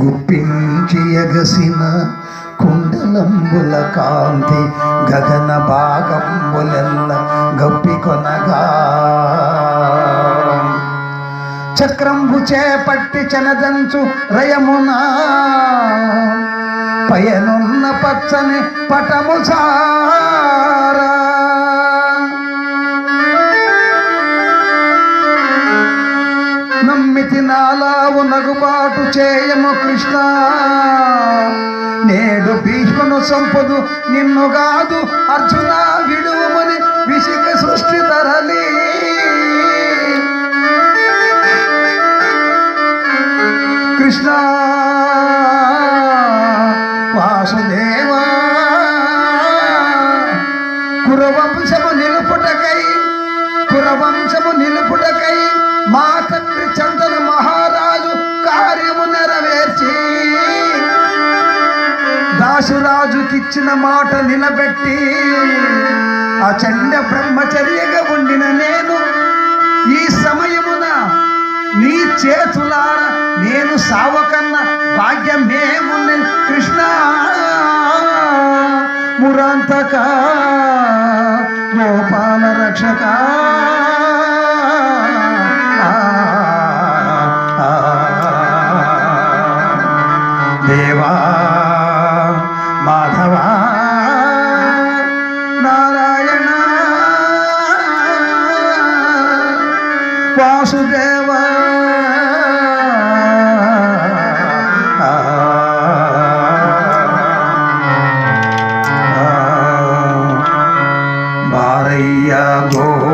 గుప్పించి ఎగసిన కుండలంబుల కాంతి గగన భాగంబులెల్ల గప్పి కొనగా. చక్రంబు చేపట్టి చెనదంచు రయమునా పయనున్న పచ్చని పటము నమ్మితి నాలావు నగుబాటు చేయము కృష్ణ. నేడు భీష్మను సంపదు నిన్ను కాదు అర్జున విడువమని విసిక సృష్టి తరలి. కృష్ణ వాసుదేవా కురవంశము నిలుపుటకై కురవంశము నిలుపుటకై మాత పరశురాజుకిచ్చిన మాట నిలబెట్టి అచండ బ్రహ్మచర్యగా ఉండిన నేను ఈ సమయమున నీ చేతులార నేను సావకన్న భాగ్యమేముంది కృష్ణ మురాంతక గోపాల రక్షక বাসুদেবা ভারাইয়া গো।